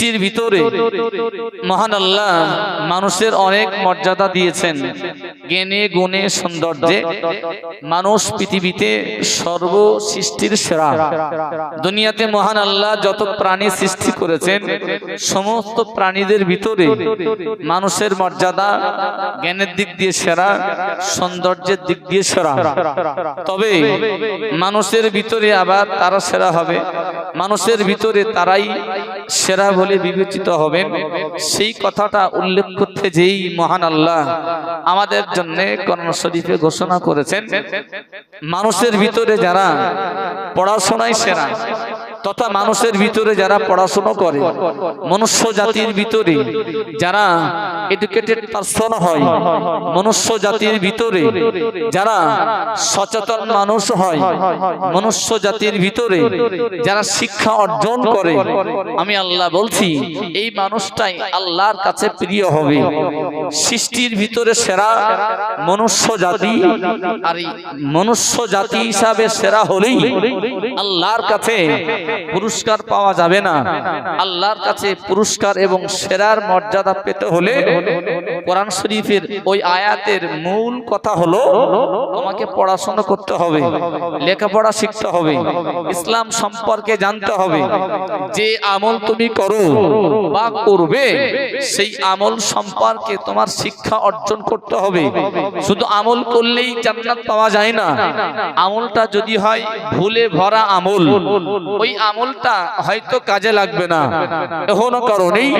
সৃষ্টির ভিতরে মহান আল্লাহ মানুষের অনেক মর্যাদা দিয়েছেন। জ্ঞানে, গুণে, সৌন্দর্যে মানুষ পৃথিবীতে সর্ব সৃষ্টির সেরা। দুনিয়াতে মহান আল্লাহ যত প্রাণী সৃষ্টি করেছেন, সমস্ত প্রাণীদের ভিতরে মানুষের মর্যাদা জ্ঞানের দিক দিয়ে সেরা, সৌন্দর্যের দিক দিয়ে সেরা। তবে মানুষের ভিতরে আবার তারা সেরা হবে। মানুষের ভিতরে তারাই সেরা বলে বিবেচিত হবেন। সেই কথাটা উল্লেখ করতে যেই মহান আল্লাহ আমাদের জন্য করণ শরীফে ঘোষণা করেছেন, মানুষের ভিতরে যারা পড়াশোনায় সেরা তথা মানুষের ভিতরে যারা পড়াশোনা করে, মনুষ্য জাতির ভিতরে যারা এডুকেটেড পার্সন হয়, মনুষ্য জাতির ভিতরে যারা সচেতন মানুষ হয়, মনুষ্য জাতির ভিতরে যারা শিক্ষা অর্জন করে, আমি আল্লাহ বলছি, এই মানুষটাই আল্লাহর কাছে প্রিয় হবে। সৃষ্টির ভিতরে সেরা মনুষ্য জাতি আর মনুষ্য জাতি হিসাবে সেরা হলেই আল্লাহর কাছে পুরস্কার পাওয়া যাবে না। আল্লাহর কাছে পুরস্কার এবং সেরার মর্যাদা পেতে হলে কোরআন শরীফের ওই আয়াতের মূল কথা হলো তোমাকে পড়াশোনা করতে হবে লেখাপড়া শিখতে হবে ইসলাম সম্পর্কে জানতে হবে যে আমল তুমি করো বা করবে সেই আমল সম্পর্কে তোমার শিক্ষা অর্জন করতে হবে। শুধু আমল করলেই জান্নাত পাওয়া যায় না। আমলটা যদি হয় ভুলে ভরা আমল ওই আমলটা হয়তো কাজে লাগবে না। এখনও কারণেই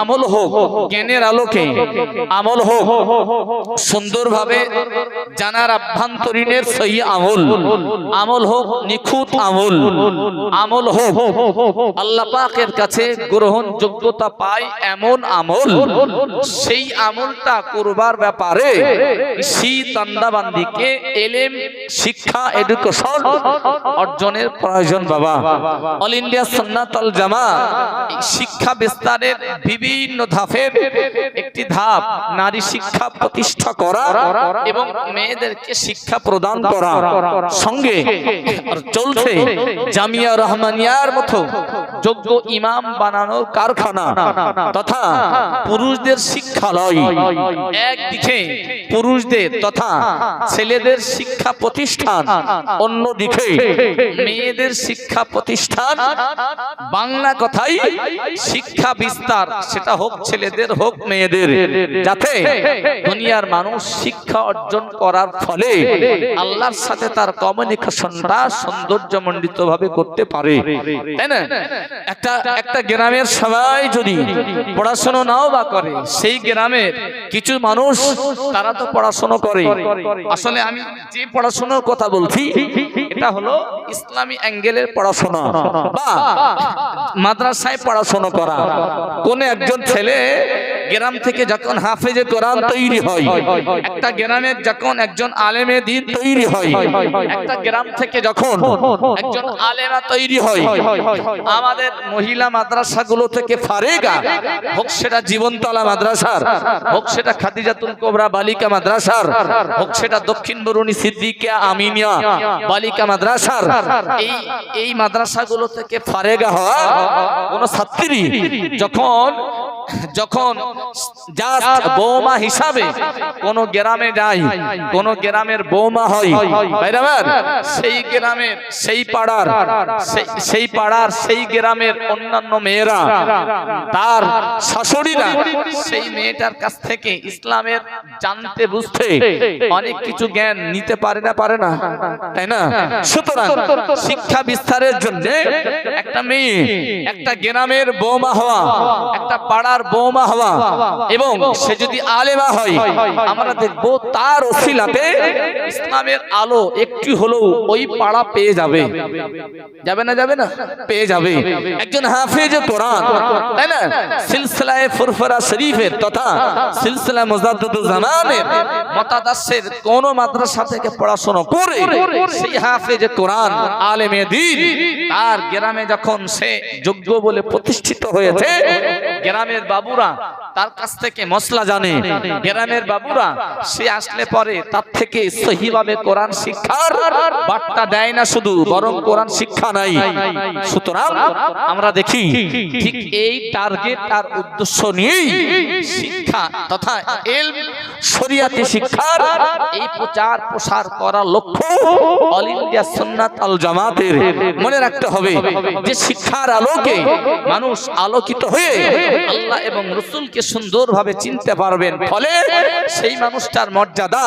আমল হোক, জ্ঞানের আলোকে আমল হোক, সুন্দরভাবে জানার আভ্যন্তরীণের সহি আমল। আমল হোক, নিখুঁত আমল। আমল হোক, আল্লাহ পাকের কাছে গ্রহণযোগ্যতা পায় এমন আমল। সেই আমলটা করবার ব্যাপারে শীতান্দাবান্দিকে এলেম, শিক্ষা এডুকেশন অর্জনের প্রয়োজন বাবা। অল ইন্ডিয়া সন্ন্যাতল জামা শিক্ষা বিস্তারের বিভিন্ন ধাপের একটি ধাপ। নারী শিক্ষা প্রতিষ্ঠা করা এবং মেয়েদেরকে শিক্ষা প্রদান করা। সঙ্গে চলছে জামিয়া রহমানিয়ার মতো যোগ্য ইমাম বানানোর কারখানা তথা পুরুষদের শিক্ষালয়। একদিকে পুরুষদের তথা ছেলেদের শিক্ষা প্রতিষ্ঠান অন্যদিকে মেয়েদের শিক্ষা প্রতিষ্ঠান বাংলা কথাই শিক্ষা বিস্তার। সেটা হোক ছেলেদের, হোক মেয়েদের। যাতে দুনিয়ার মানুষ শিক্ষা অর্জন করার ফলে আল্লাহর সাথে তার কমিউনিকেশনটা সৌন্দর্যমণ্ডিত ভাবে করতে পারে। তাই না? একটা একটা গ্রামের সবাই যদি পড়াশোনা নাও বা করে, সেই গ্রামের কিছু মানুষ তারা তো পড়াশোনা করে। আসলে আমি যে পড়াশোনার কথা বলছি এটা হলো ইসলামী অ্যাঙ্গেলের পড়াশোনা। বা মাদ্রাসায় পড়াশোনা করা। কোন একজন ছেলে গ্রাম থেকে যখন হাফেজে কোরআন তৈরি হয়, একটা গ্রামে যখন একজন আলেমে দিন তৈরি হয়, একটা গ্রাম থেকে যখন একজন আলেমা তৈরি হয়, আমাদের মহিলা মাদ্রাসাগুলো থেকে ফারেগা, হোক সেটা জীবনতলা মাদ্রাসার, হোক সেটা খাদিজাতুল কোবরা বালিকা মাদ্রাসার, হোক সেটা দক্ষিণ বরুণী সিদ্দিকিয়া আমিনিয়া বালিকা মাদ্রাসার, এই এই মাদ্রাসাগুলো থেকে ফারেগা হওয়া কোন ছাত্রী যখন যখন বৌমা হিসাবে কোন গ্রামে যাই, কোন গ্রামের বৌমা হয় সেই গ্রামের সেই পাড়ার, সেই- পাড়ার, সেই গ্রামের অন্যান্য মেয়েরা, তার শাশুড়িরা সেই মেয়েটার কাছ থেকে ইসলামের জানতে, বুঝতে অনেক কিছু জ্ঞান নিতে পারে না পারে না, তাই না? সুতরাং শিক্ষা বিস্তারের জন্য একটা মেয়ে, একটা গ্রামের বৌমা হওয়া, একটা পাড়ার বৌমা হওয়া এবং সে যদি আলেমা হয়, আমরা দেখব তার ওসিলাতে ইসলামের আলো একটু হলেও ওই পাড়া পেয়ে যাবে। যাবে না যাবে না? পেয়ে যাবে। একজন হাফেজ কোরআন, তাই না? সিলসিলায়ে ফুরফুরা শরীফের তথা সিলসিলা জামানের মতাদর্শের কোন মাদ্রাসা থেকে পড়াশোনা করে সেই হাফেজ কোরআন আলেমে দিন, তার গ্রামে যখন সে যোগ্য বলে প্রতিষ্ঠিত হয়েছে গ্রামের বাবুরা তার কাছ থেকে মশলা জানে। গ্রামের বাবুরা সে আসলে পরে তার থেকে সহিভাবে কোরআন শিক্ষার বার্তা দেয় না শুধু বরং কোরআন শিক্ষা নাই। সুতরাং আমরা দেখি ঠিক এই টার্গেট আর উদ্দেশ্য নিয়েই শিক্ষা তথা এল শরিয়াতি শিক্ষার এই প্রচার প্রসার করার লক্ষ্য অল ইন্ডিয়া সুন্নাত আল জামাতের। মনে রাখতে হবে যে শিক্ষার আলোকে মানুষ আলোকিত হয়ে আল্লাহ এবং রসুলকে সুন্দরভাবে চিনতে পারবেন। ফলে সেই মানুষটার মর্যাদা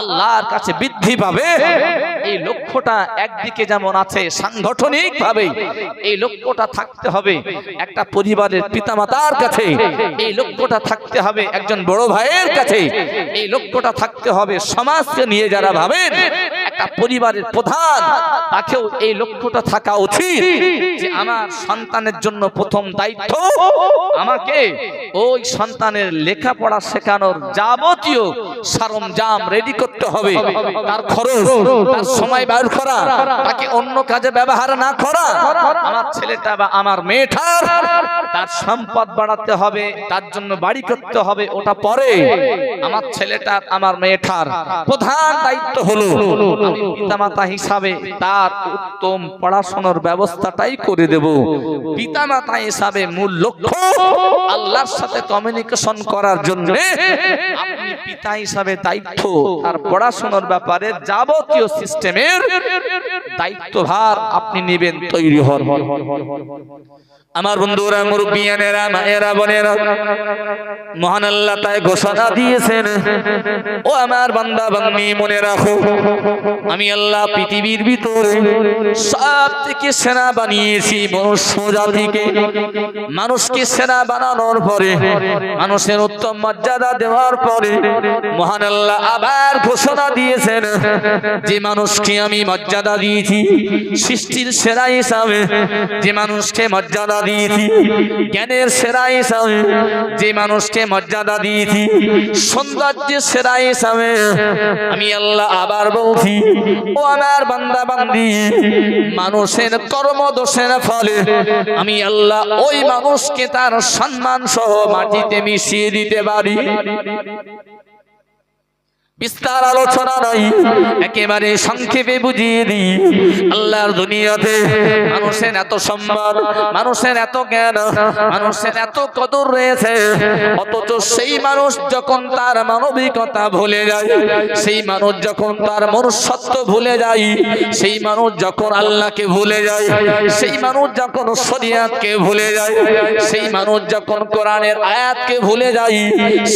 আল্লাহর কাছে বৃদ্ধি পাবে। এই লক্ষ্যটা একদিকে যেমন আছে সাংগঠনিক ভাবে এই লক্ষ্যটা থাকতে হবে একটা পরিবারের পিতামাতার কাছে। এই লক্ষ্যটা থাকতে হবে একজন বড় ভাইয়ের কাছে। এই লক্ষ্যটা থাকতে হবে সমাজকে নিয়ে যারা ভাবেন একটা পরিবারের প্রধান, তাকেও এই লক্ষ্যটা থাকা উচিত যে আমার সন্তানের জন্য প্রথম দায়িত্ব আমাকে ওই সন্তানের লেখাপড়া শেখানোর যাবতীয় সরঞ্জাম রেডি করতে হবে। তার খরচ, তার সময় ব্যয় করা, তাকে অন্য কাজে ব্যবহার না করা, আমার ছেলেটা বা আমার মেয়েটার তার সম্পদ বাড়াতে হবে, তার জন্য বাড়ি করতে হবে, ওটা পরে। আমার ছেলেটার, আমার মেয়েটার প্রধান দায়িত্ব হলো পিতামাতা হিসাবে তার উত্তম পড়াশোনার ব্যবস্থাটাই করে দেব। পিতামাতা হিসাবে মূল লক্ষ্য আল্লাহর সাথে কমিউনিকেশন করার জন্য আপনি পিতা হিসাবে দায়িত্ব, তার পড়াশোনার ব্যাপারে যাবতীয় সিস্টেমের দায়িত্বভার আপনি নেবেন, তৈরি হন। আমার বন্ধুরা, মুরব্বিয়ানেরা, মায়েরা, বোনেরা, মহান আল্লাহ তাই ঘোষণা দিয়েছেন। ও আমার বান্দা, বান্দি, মনে রাখো, আমি আল্লাহ পৃথিবীর ভিতরে সব থেকে সেনা বানিয়েছি মনুষ্য জাতিকে। মানুষকে সেনা বানানোর পরে, মানুষের উত্তম মর্যাদা দেওয়ার পরে মহান আল্লাহ আবার ঘোষণা দিয়েছেন যে মানুষকে আমি মর্যাদা দিয়েছি, সৃষ্টির সেরা হিসাবে। যে মানুষকে মর্যাদা দিয়েছি। জ্ঞানের সেরা হিসাবে যে মানুষকে মর্যাদা দিয়েছি, সৌন্দর্যের সেরা হিসাবে আমি আল্লাহ আবার বলছি, ও আমার বান্দা বান্দি মানুষের কর্মদোষের ফলে আমি আল্লাহ ওই মানুষকে তার সম্মান সহ মাটিতে মিশিয়ে দিতে পারি। বিস্তার আলোচনা নাই। একেবারে সংক্ষেপে বুঝিয়ে দিই। আল্লাহর দুনিয়াতে মানুষের এত সম্মান, মানুষের এত জ্ঞান, মানুষের এত কদর রয়েছে। অথচ সেই মানুষ যখন তার মানবিকতা ভুলে যায়, সেই মানুষ যখন তার মনুষ্যত্ব ভুলে যায়, সেই মানুষ যখন আল্লাহকে ভুলে যায়, সেই মানুষ যখন শরিয়াতকে ভুলে যায়, সেই মানুষ যখন কোরআনের আয়াতকে ভুলে যায়,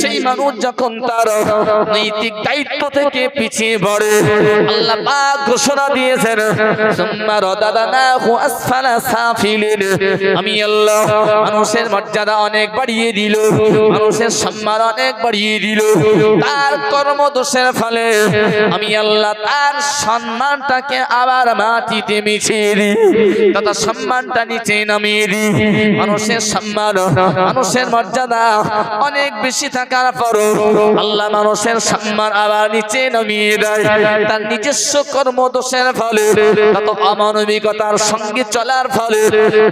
সেই মানুষ যখন তার নৈতিক দায়িত্ব থেকে পিছিয়ে পড়ে। আল্লাহ পাক ঘোষণা দিয়েছেন, সুম্মা রাদাদানাহু আসফালা সাফিলিন। আমি আল্লাহ, মানুষের মর্যাদা অনেক বাড়িয়ে দিল, মানুষের সম্মান অনেক বাড়িয়ে দিল। তার কর্মদোষের ফলে আমি আল্লাহ তার সম্মানটাকে আবার মাটিতে মিছিয়ে দিই, তথা সম্মানটা নিচে নামিয়ে দিই। মানুষের সম্মান, মানুষের মর্যাদা অনেক বেশি থাকার পরও আল্লাহ মানুষের সম্মান আবার নিচে নামিয়ে দেয়। তার নিজস্ব কর্মদোষের ফলে, তত অমানবিকতার সঙ্গে চলার ফলে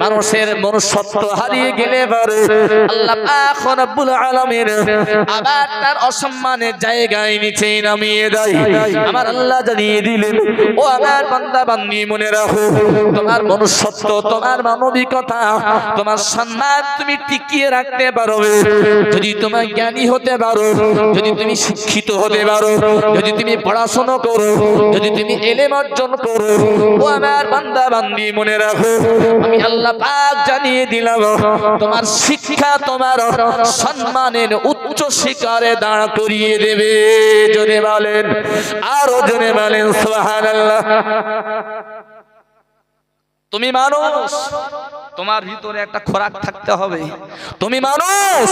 মানুষের মনুষ্যত্ব হারিয়ে গেলে পারে আল্লাহ পাক রব্বুল আলামিন আবার তার অসম্মানের জায়গায় নিচে নামিয়ে দেয়। আমার আল্লাহ জানিয়ে দিলেন, ও আমার বান্দা বান্দি মনে রাখো, তোমার মনুষ্যত্ব, তোমার মানবিকতা, তোমার সম্মান তুমি টিকিয়ে রাখতে পারো যদি তোমার জ্ঞানী হতে পারো, যদি তুমি শিক্ষিত হতে পারো যদি তুমি পড়াশোনা করো, যদি তুমি এলেম অর্জন করো, ও আমার বান্দা বান্দি মনে রাখো, আমি আল্লাহ পাক জানিয়ে দিলাম, তোমার শিক্ষা তোমার সম্মানের উচ্চ শিকারে দাঁড় করিয়ে দেবে জনে বলেন, আরও জনে বলেন, সুবহানাল্লাহ। তুমি মানুষ, তোমার ভিতরে একটা খোরাক থাকতে হবে। তুমি মানুষ,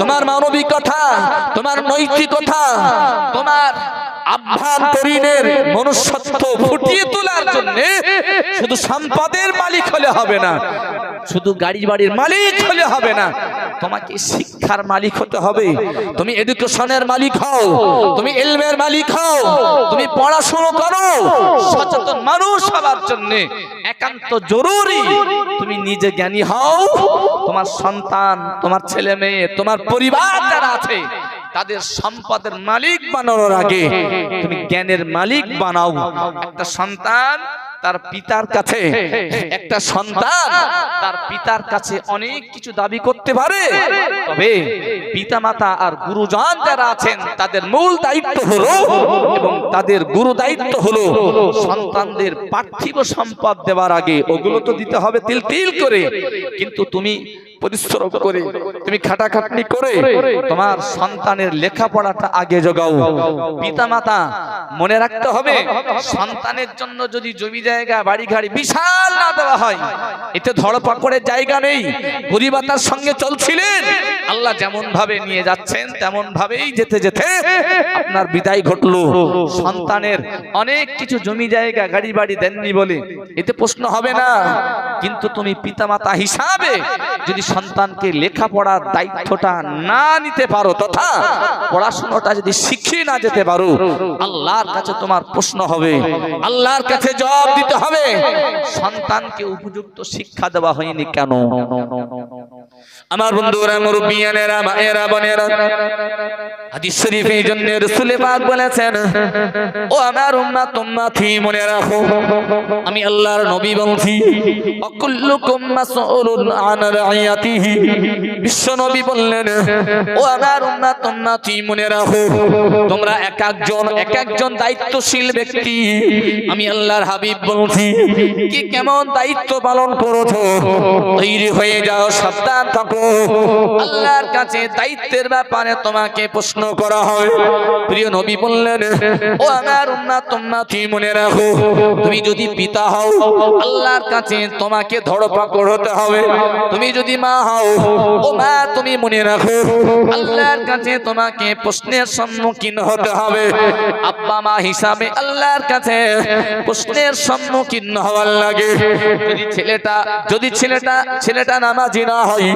তোমার মানবিকতা তোমার নৈতিকতা তোমার আভ্যন্তরীণের মনুষ্যত্ব ফুটিয়ে তোলার জন্য শুধু সম্পদের মালিক হলে হবে না, শুধু গাড়ি বাড়ির মালিক হলে হবে না তোমাকে শিক্ষার মালিক হতে হবে। তুমি এডুকেশনের মালিক হও, তুমি এলমের মালিক হও, তুমি পড়াশোনা করো। সচেতন মানুষ হবার জন্য একান্ত জরুরি তুমি নিজে জ্ঞানী হও। তোমার সন্তান, তোমার ছেলে মেয়ে, তোমার পরিবার যারা আছে, তাদের সম্পদের মালিক বানানোর আগে তুমি জ্ঞানের মালিক বানাও। একটা সন্তান তার পিতার কাছে একটা সন্তান তার পিতার কাছে অনেক কিছু দাবি করতে পারে। তবে পিতা মাতা আর গুরুজন যারা আছেন তাদের মূল দায়িত্ব হলো এবং তাদের গুরু দায়িত্ব হলো সন্তানদের পার্থিব সম্পদ দেওয়ার আগে ওগুলো তো দিতে হবে তিল তিল করে। কিন্তু তুমি পরিশ্রম করে তুমি খাটাখাটনি করে তোমার সন্তানের লেখাপড়াটা আগে জোগাও। পিতা মাতা মনে রাখতে হবে সন্তানের জন্য যদি জমি জায়গা বাড়ি গাড়ি বিশাল না দেওয়া হয় এতে ধরপাকড়ের জায়গা নেই। গরিবাতার সঙ্গে চলছিলেন। আল্লাহ যেমন ভাবে নিয়ে যাচ্ছেন তেমন ভাবেই যেতে যেতে আপনার বিদায় ঘটলো। সন্তানের অনেক কিছু জমি জায়গা গাড়ি বাড়ি দেননি বলে এতে প্রশ্ন হবে না। কিন্তু তুমি পিতামাতা হিসাবে যদি সন্তানকে লেখাপড়ার দায়িত্বটা না নিতে পারো তথা পড়াশোনাটা যদি শিখিয়ে না যেতে পারো, আল্লাহর কাছে তোমার প্রশ্ন হবে, আল্লাহর কাছে জবাব দিতে হবে। সন্তানকে উপযুক্ত শিক্ষা দেওয়া হয়নি কেন? আমার বন্ধুরা মুরব্বিয়ানেরা মায়েরা বোনেরা হাদিস শরীফ এই জন্য রাসূল পাক বলেছেন, ও আমার উম্মাত, উম্মতি, মনে রাখো, আমি আল্লাহর নবী বলছি, অকুল্লুকুম মাসউলুন আন রাইয়াতিহি। বিশ্ব নবী বললেন, ও আমার উম্মাত, উম্মতি, মনে রাখো, তোমরা এক একজন এক একজন দায়িত্বশীল ব্যক্তি। আমি আল্লাহর হাবিব বলছি, কি কেমন দায়িত্ব পালন করছ? তৈরি হয়ে যাও, সাবধান থাকো। আল্লাহর কাছে দায়িত্বের ব্যাপারে তোমাকে প্রশ্ন করা হয়। প্রিয় নবী বললেন, ও আমার উম্মাত, উম্মতি মনে রাখো? তুমি যদি পিতা হও, আল্লাহর কাছে তোমাকে ধরপাকড় হতে হবে। তুমি যদি মা হও, ও মা, তুমি মনে রাখো, আল্লাহর কাছে তোমাকে প্রশ্নের সম্মুখীন হতে হবে। আব্বা মা হিসাবে আল্লাহর কাছে প্রশ্নের সম্মুখীন হওয়ার লাগে। যদি ছেলেটা যদি ছেলেটা ছেলেটা নামাজি না হয়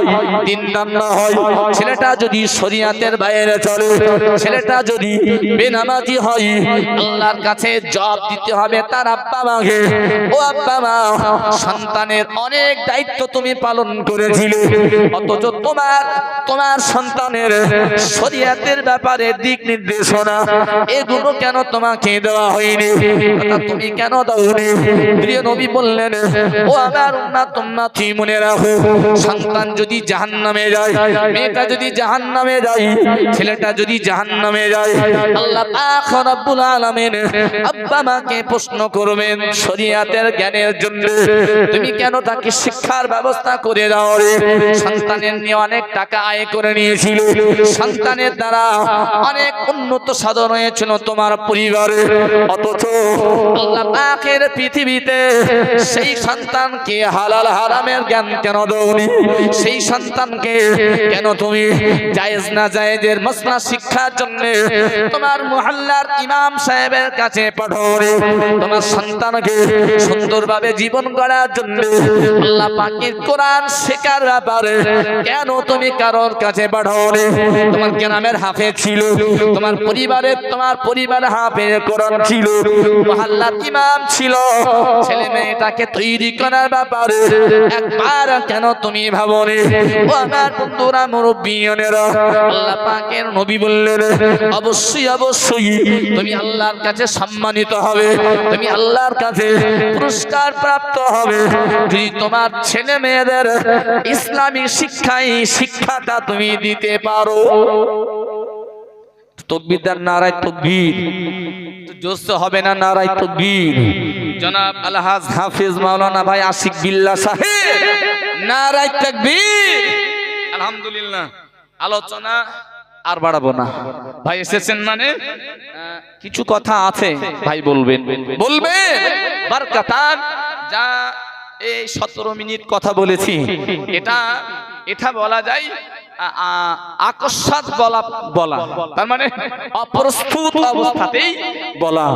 দিনদার না হয়। ছেলেটা যদি শরিয়াতের বাইরে চলে ছেলেটা যদি বেনামাজি হয়, আল্লাহর কাছে জবাব দিতে হবে তার আব্বা মাকে। ও আব্বা মা, সন্তানের অনেক দায়িত্ব তুমি পালন করেছিলে। অথচ তোমার তোমার সন্তানের শরিয়াতের ব্যাপারে দিক নির্দেশনা, এগুলো কেন তোমাকে দেওয়া হয়নি? তুমি কেন দাওনি? প্রিয় নবী বললেন, ও আমার উম্মাত, উম্মতি, মনে রাখো, সন্তান যদি জাহান্নামে যায়, মেয়েটা যদি জাহান্নামে যায়, ছেলেটা যদি জাহান্নামে যায়, আল্লাহ রব্বুল প্রশ্ন করবেন জ্ঞানের জন্য তুমি কেন তাকে শিক্ষার ব্যবস্থা করে দাও রে? সন্তানের নিয়ে অনেক টাকা আয় করে নিয়েছিল। সন্তানের দ্বারা অনেক উন্নত সাধন হয়েছিল তোমার পরিবারে। অথচ আল্লাহ পৃথিবীতে সেই সন্তানকে হালাল হারামের জ্ঞান কেন দৌনি সেই সন্তানকে কেন তুমি জায়েজ না জায়েজের মসলা শিক্ষার জন্য তোমার মহল্লার ইমাম সাহেবের কাছে পাঠরে তোমার সন্তানকে সুন্দরভাবে জীবন গড়ার জন্য আল্লাহ পাকের কোরআন শেখার ব্যাপারে কেন তুমি কারোর কাছে পাঠরে তোমার গ্রামের হাফে ছিল, তোমার পরিবারের, তোমার পরিবার হাফে কোরআন ছিল, মহল্লার ইমাম ছিল। ছেলে মেয়েটাকে তৈরি করার ব্যাপারে একবার কেন তুমি ভাবনে ও আমার বন্ধুরা মুরব্বিয়নেরা আল্লাহ পাকের নবী বললেন, অবশ্যই অবশ্যই। তুমি আল্লাহর কাছে সম্মানিত হবে, তুমি আল্লাহর কাছে পুরস্কার প্রাপ্ত হবে। যদি তোমার ছেলে মেয়েদের ইসলামী শিক্ষায় শিক্ষাটা তুমি দিতে পারো। তকবিরদার নারায় তকবীর। জোস হবে না নারায় তকবীর? জনাব আলহাজ হাফিজ মাওলানা ভাই আশিক বিল্লাহ সাহেব, নারায় তকবীর। আলহামদুলিল্লাহ। আলোচনা আর বাড়াবো না। ভাই এসেছেন মানে? কিছু কথা আছে ভাই বলবেন। বলবেন? বারকাতান যা এই সতেরো মিনিট কথা বলেছি এটা এটা বলা যায় আকস্মাত বলা বলা। তার মানে অপ্রস্তুত অবস্থাতেই বলা।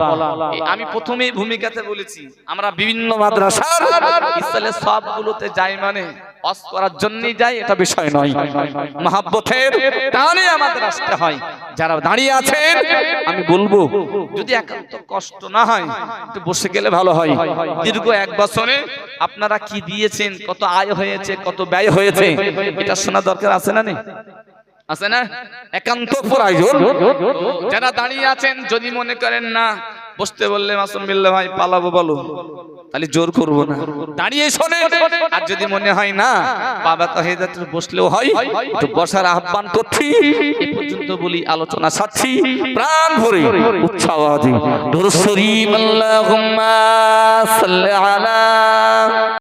আমি প্রথমেই ভূমিকাতে বলেছি আমরা বিভিন্ন মাদ্রাসার সবগুলোতে যাই মানে অস করার জন্যই যাই এটা বিষয় নয়। মহাব্বতের টানে আমাদের আসতে হয়। যারা দাঁড়িয়ে আছেন, আমি বলব, যদি একান্ত কষ্ট না হয়, একটু বসে গেলে ভালো হয়। দীর্ঘ এক বছরে আপনারা কি দিয়েছেন, কত আয় হয়েছে, কত ব্যয় হয়েছে, এটা শোনা দরকার আছে না নেই? আছে না? একান্ত প্রয়োজন। যারা দাঁড়িয়ে আছেন, যদি মনে করেন না বসতে বললে মাসুম বিল্লা ভাই পালাবো বলো। তাহলে জোর করব না। দাঁড়িয়ে শোনে আর যদি মনে হয় না বাবা তো হয়ে বসলেও হয়। একটু বসার আহ্বান করছি। পর্যন্ত বলি আলোচনা সাচ্ছি প্রাণ ভরে উৎসাহ আওয়াজে দুরুদ শরীফ আল্লাহুম্মা সাল্লি আলা